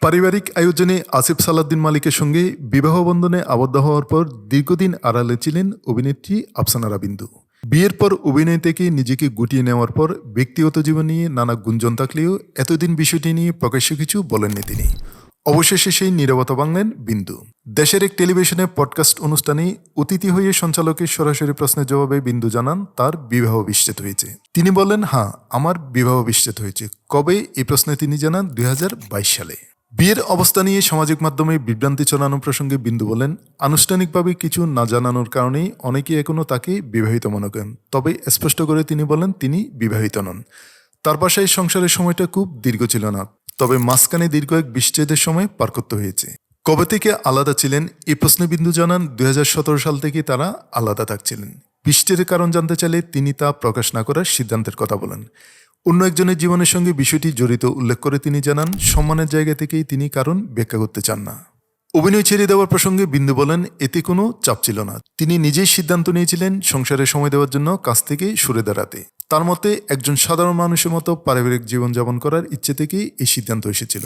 পারিবারিক আয়োজনে আসিফ সালাদ্দিন মালিকের সঙ্গে বিবাহ বন্ধনে আবদ্ধ হওয়ার পর দীর্ঘদিন আড়ালে ছিলেন অভিনেত্রী আফসানা রাবিন্দু। বিয়ের পর অভিনয় থেকে নিজেকে গুটিয়ে নেওয়ার পর ব্যক্তিগত জীবন নিয়ে নানা গুঞ্জন থাকলেও এতদিন বিষয়টি নিয়ে প্রকাশ্য কিছু বলেননি তিনি। অবশেষে সেই নীরবতা বাংলেন বিন্দু। দেশের এক টেলিভিশনে পডকাস্ট অনুষ্ঠানে অতিথি হয়ে সঞ্চালকের সরাসরি প্রশ্নের জবাবে বিন্দু জানান, তার বিবাহ বিচ্ছেদ হয়েছে। তিনি বলেন হ্যাঁ আমার বিবাহ বিচ্ছেদ হয়েছে। কবে? এই প্রশ্নে তিনি জানান, দুই হাজার বাইশ সালে। বিয়ের অবস্থা নিয়ে সামাজিক মাধ্যমে বিভ্রান্তি ছড়ানো প্রসঙ্গে বিন্দু বলেন, আনুষ্ঠানিকভাবে কিছু না জানানোর কারণেই অনেকেই এখনও তাকে বিবাহিত মনে করেন। তবে স্পষ্ট করে তিনি বলেন, তিনি বিবাহিত নন। তার বাসায় সংসারের সময়টা খুব দীর্ঘ ছিল না, তবে মাঝখানে দীর্ঘ এক বিচ্ছেদের সময় পার করতে হয়েছে। কবে থেকে আলাদা ছিলেন এই প্রশ্নে বিন্দু জানান, দুই হাজার সতেরো সাল থেকে তারা আলাদা থাকছিলেন। বিচ্ছেদের কারণ জানতে চাইলে তিনি তা প্রকাশ না করার সিদ্ধান্তের কথা বলেন। অন্য একজনের জীবনের সঙ্গে বিষয়টি জড়িত উল্লেখ করে তিনি জানান, সম্মানের জায়গা থেকেই তিনি কারণ ব্যাখ্যা করতে চান না। অভিনয় ছেড়ে দেওয়ার প্রসঙ্গে বিন্দু বলেন, এতে কোনো চাপ ছিল না। তিনি নিজেই সিদ্ধান্ত নিয়েছিলেন, সংসারে সময় দেওয়ার জন্য কাজ থেকে সরে দাঁড়াতে। তার মতে, একজন সাধারণ মানুষের মতো পারিবারিক জীবনযাপন করার ইচ্ছে থেকেই এই সিদ্ধান্ত এসেছিল।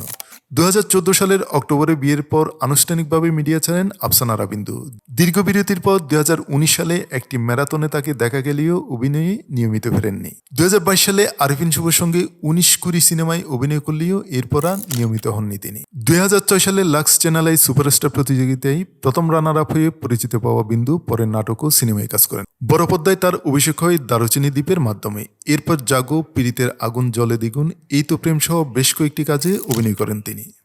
দুই হাজার চোদ্দ সালের অক্টোবরে বিয়ের পর আনুষ্ঠানিকভাবে মিডিয়া ছাড়েন আফসানা রাবিন্দু। দীর্ঘ বিরতির পর দুই হাজার উনিশ সালে একটি ম্যারাথনে তাকে দেখা গেলেও অভিনয়ে নিয়মিত ফেরেননি। দুই হাজার বাইশ সালে আরিফিন শুভর সঙ্গে উনিশ কুড়ি সিনেমায় অভিনয় করলেও এরপর আর নিয়মিত হননি তিনি। দুই হাজার ছয় সালে লাক্স চ্যানেলে সুপারস্টার প্রতিযোগিতায় প্রথম রানার আপ হয়ে পরিচিত পাওয়া বিন্দু পরে নাটক ও সিনেমায় কাজ করেন। বড় পর্দায় তার অভিষেক হয় দারুচিনি দ্বীপের মাধ্যমে। এরপর জাগো, পীড়িতের আগুন জলে দ্বিগুণ। এই তো প্রেমসহ বেশ কয়েকটি কাজে অভিনয় করেন তিনি।